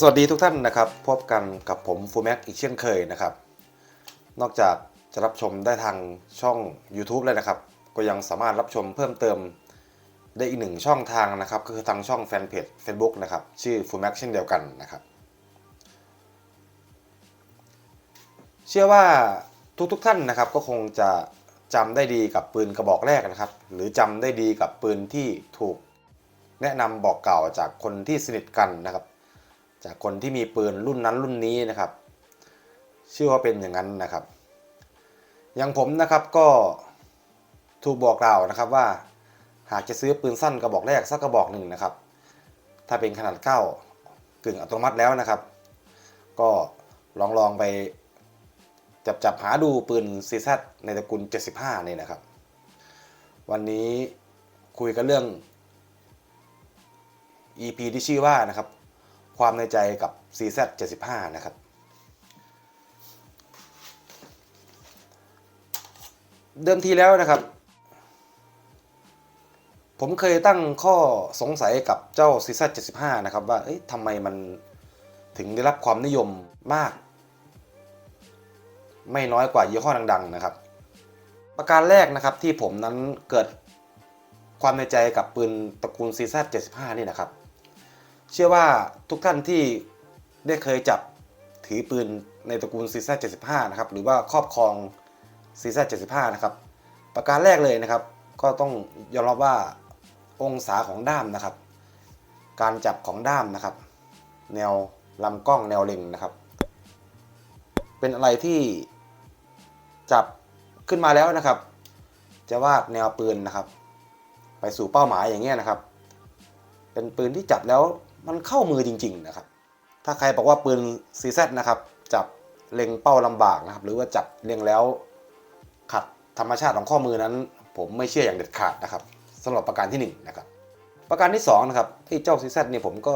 สวัสดีทุกท่านนะครับ พบกันกับผมฟูแม็กอีกเช่นเคยนะครับ นอกจากจะรับชมได้ทางช่อง YouTube แล้วนะครับ ก็ยังสามารถรับชมเพิ่มเติมได้อีกหนึ่งช่องทางนะครับ ก็คือทางช่องแฟนเพจ Facebook นะครับ ชื่อฟูแม็กเช่นเดียวกันนะครับ เชื่อว่าทุกๆทท่านนะครับก็คงจะจำได้ดีกับปืนกระบอกแรกนะครับ หรือจำได้ดีกับปืนที่ถูกแนะนำบอกกล่าวจากคนที่สนิทกันนะครับ จากคนที่มีปืนรุ่นนั้นรุ่นนี้นะครับเชื่อว่าเป็นอย่างนั้นนะครับ อย่างผมนะครับก็ถูกบอกกล่าวนะครับว่า หากจะซื้อปืนสั้นกระบอกแรกสักกระบอกหนึ่งนะครับ ถ้าเป็นขนาดเก้ากึ่งอัตโนมัติแล้วนะครับ ก็ลองลองไปจับจับหาดูปืน CZ ในตระกูล 75 นี่นะครับ วันนี้คุยกันเรื่อง EP ที่ชื่อว่านะครับ ความในใจกับ CZ 75 นะครับ เดิมทีแล้วนะครับ ผมเคยตั้งข้อสงสัยกับเจ้า CZ 75 นะครับว่าทำไมมันถึงได้รับความนิยมมาก ไม่น้อยกว่ายี่ห้อดัง ๆ นะครับ ประการแรกนะครับที่ผมนั้นเกิดความในใจกับปืนตระกูล CZ 75 นี่นะครับ เชื่อว่าทุกท่านที่ได้เคยจับถือปืนในตระกูล CZ 75 นะครับ หรือว่าครอบครอง CZ 75 นะครับ ประการแรกเลยนะครับ ก็ต้องยอมรับว่าองศาของด้ามนะครับ การจับของด้ามนะครับ แนวลำกล้องแนวเล็งนะครับ เป็นอะไรที่จับขึ้นมาแล้วนะครับ จะวาดแนวปืนนะครับ ไปสู่เป้าหมายอย่างเงี้ยนะครับ เป็นปืนที่จับแล้ว มันเข้ามือจริง ๆ นะครับ ถ้าใครบอกว่าปืน CZ นะครับ จับเล็งเป้าลำบากนะครับ หรือว่าจับเล็งแล้วขัดธรรมชาติของข้อมือนั้น ผมไม่เชื่ออย่างเด็ดขาดนะครับสำหรับประการที่หนึ่งนะครับ ประการที่สองนะครับที่เจ้า CZ เนี่ยผมก็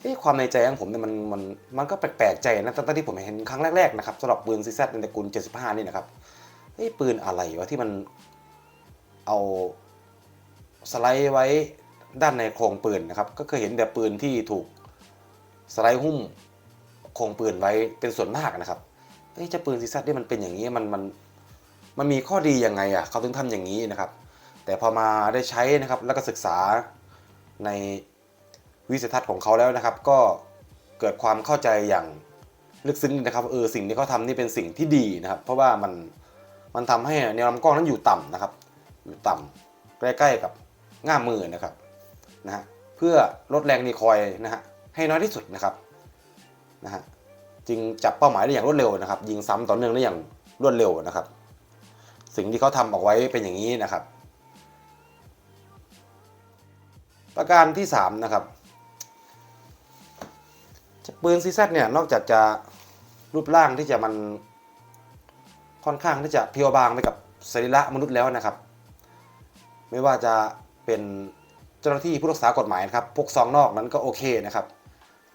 เอ๊ะความในใจของผมเนี่ยมันมันมันก็แปลกๆใจนะตั้งที่ผมเห็นครั้งแรกๆนะครับสำหรับปืนซีซในตระกูล75 นี่นะครับเอ้ปืนอะไรวะที่มันเอาสไลด์ไว้ ด้านในโครงปืนนะครับ ก็เคยเห็นแต่ปืนที่ถูกสไลด์หุ้มโครงปืนไว้เป็นส่วนมากนะครับเอ้ยเจะปืนซีซันี่มันเป็นอย่างนี้มันมันมันมีข้อดียังไงอะเขาถึงทำอย่างนี้นะครับ แต่พอมาได้ใช้นะครับแล้วก็ศึกษาในวิสัยทัศน์ของเขาแล้วนะครับ ก็เกิดความเข้าใจอย่างลึกซึ้งนะครับเออสิ่งที่เขาทำนี่เป็นสิ่งที่ดีนะครับ เพราะว่ามันมันทำให้แนวลำกล้องนั้นอยู่ต่ำนะครับ อยู่ต่ำใกล้ๆกับง่ามมือนะครับ นะฮะเพื่อลดแรงนีคอยนะฮะให้น้อยที่สุดนะครับนะฮะจึงจับเป้าหมายได้อย่างรวดเร็วนะครับ ยิงซ้ำต่อเนื่องได้อย่างรวดเร็วนะครับ สิ่งที่เขาทำออกไว้เป็นอย่างนี้นะครับ ประการที่สามนะครับปืนซีซเนี่ยนอกจากจะรูปร่างที่จะมันค่อนข้างที่จะเพียวบางไปกับสรีระมนุษย์แล้วนะครับ ไม่ว่าจะเป็น จ้าหน้าที่ผู้รักษากฎหมายนะครับพกซองนอกนั้นก็โอเคนะครับ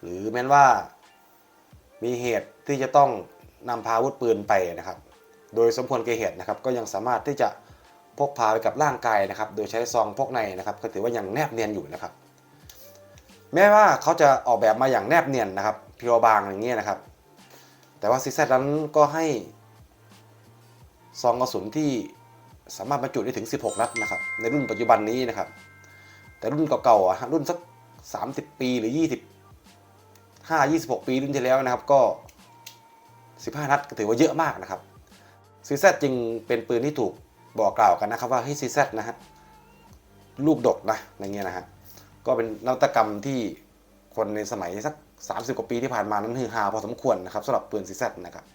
หรือแม้นว่ามีเหตุที่จะต้องนำพาอาวุธปืนไปนะครับ โดยสมควรแก่เหตุนะครับ ก็ยังสามารถที่จะพกพาไปกับร่างกายนะครับ โดยใช้ซองพกในนะครับ ก็ถือว่ายังแนบเนียนอยู่นะครับ แม้ว่าเขาจะออกแบบมาอย่างแนบเนียนนะครับเพียวบางอย่างเงี้ยนะครับ แต่ว่าซีซนั้นก็ให้ซองกระสุนที่สามารถบรรจุได้ถึง 16 นัดนะครับ ในรุ่นปัจจุบันนี้นะครับ แต่รุ่นเก่าๆอะรุ่นสัก 30 ปีหรือ 20 5 26 ปีรุ่นที่แล้วนะครับก็ 15 นัดก็ถือว่าเยอะมากนะครับซีซจึงเป็นปืนที่ถูกบอกกล่าวกันนะครับว่าเฮ้ซีซนะฮะลูกดกนะอย่างเงี้ยนะฮะก็เป็นนวัตกรรมที่คนในสมัยสัก 30 กว่าปีที่ผ่านมานั้นฮือฮาพอสมควรนะครับสำหรับปืนซีซนะครับ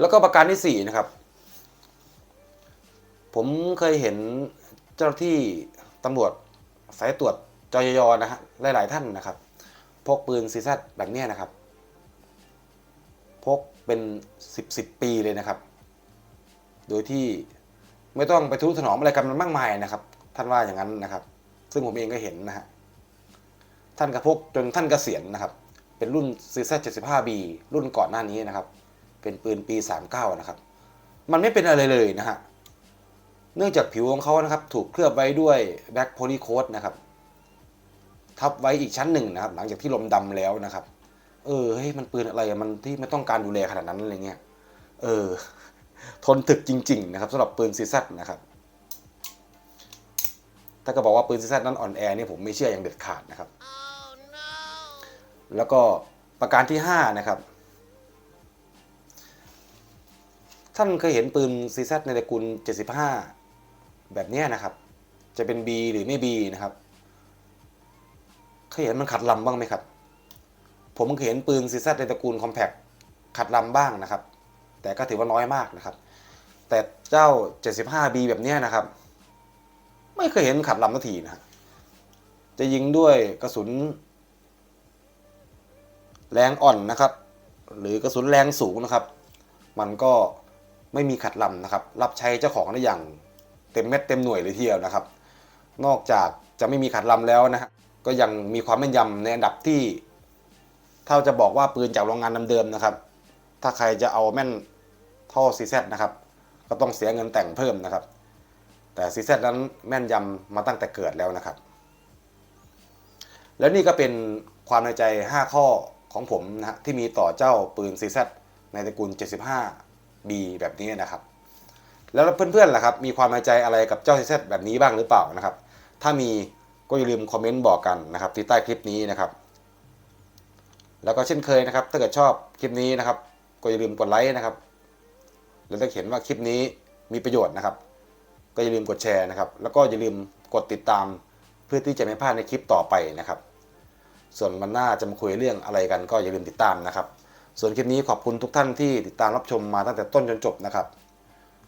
แล้วก็ประการที่ 4 นะครับ ผมเคยเห็นเจ้าที่ตำรวจ สายตรวจจอยยนะฮะหลาย ๆ ท่านนะครับ พกปืนซีซแบบนี้นะครับ พกเป็น10 10ปีเลยนะครับ โดยที่ไม่ต้องไปทุถนอมอะไรกันมันมากมายนะครับ ท่านว่าอย่างนั้นนะครับ ซึ่งผมเองก็เห็นนะฮะท่านกระพกจนท่านเกษียณนะครับ เป็นรุ่น CZ 75B รุ่นก่อนหน้านี้นะครับ เป็นปืนปี 39 นะครับ มันไม่เป็นอะไรเลยนะฮะ เนื่องจากผิวของเขานะครับถูกเคลือบไว้ด้วยแบ็คโพลีโคดนะครับ ทับไว้อีกชั้นหนึ่งนะครับ หลังจากที่ลมดำแล้วนะครับ เออเฮ้ยมันปืนอะไรมันที่ไม่ต้องการดูแลขนาดนั้นอะไรเงี้ยเออ ทนถึกจริง ๆ นะครับสำหรับปืนซีซันะครับ ถ้าก็บอกว่าปืนซีซันั้นอ่อนแอเนี่ยผมไม่เชื่ออย่างเด็ดขาดนะครับแล้วก็ประการที่5นะครับท่านเคยเห็นปืนซีซในตระกูล 75 แบบนี้นะครับ จะเป็น B หรือไม่ B นะครับเคยเห็นมันขัดลำบ้างไหมครับ ผมเคยเห็นปืนซีซัตในตระกูลคอมแพคขัดลำบ้างนะครับ แต่ก็ถือว่าน้อยมากนะครับ แต่เจ้า 75B แบบนี้นะครับ ไม่เคยเห็นขัดลำสักทีนะจะยิงด้วยกระสุน แรงอ่อนนะครับ หรือกระสุนแรงสูงนะครับ มันก็ไม่มีขัดลำนะครับ รับใช้เจ้าของได้อย่าง เต็มเม็ดเต็มหน่วยเลยทีเดียวนะครับ นอกจากจะไม่มีขัดลำแล้วนะฮะก็ยังมีความแม่นยำในอันดับที่ถ้าจะบอกว่าปืนจากโรงงานเดิมๆนะครับ ถ้าใครจะเอาแม่นท่าซีซนะครับ ก็ต้องเสียเงินแต่งเพิ่มนะครับ แต่ซีซนั้นแม่นยำมาตั้งแต่เกิดแล้วนะครับ แล้วนี่ก็เป็นความในใจ 5 ข้อของผมนะฮะที่มีต่อเจ้าปืน CZ ในตระกูล 75B แบบนี้นะครับ แล้วเพื่อนๆล่ะครับมีความในใจอะไรกับเจ้า CZ แบบนี้บ้างหรือเปล่านะครับ ถ้ามีก็อย่าลืมคอมเมนต์บอกกันนะครับที่ใต้คลิปนี้นะครับ แล้วก็เช่นเคยนะครับ ถ้าเกิดชอบคลิปนี้นะครับ ก็อย่าลืมกดไลค์นะครับ แล้วถ้าเห็นว่าคลิปนี้มีประโยชน์นะครับ ก็อย่าลืมกดแชร์นะครับ แล้วก็อย่าลืมกดติดตามเพื่อที่จะไม่พลาดในคลิปต่อไปนะครับ ส่วนมันหน้าจะมาคุยเรื่องอะไรกัน ก็อย่าลืมติดตามนะครับ ส่วนคลิปนี้ขอบคุณทุกท่านที่ติดตามรับชมมาตั้งแต่ต้นจนจบนะครับ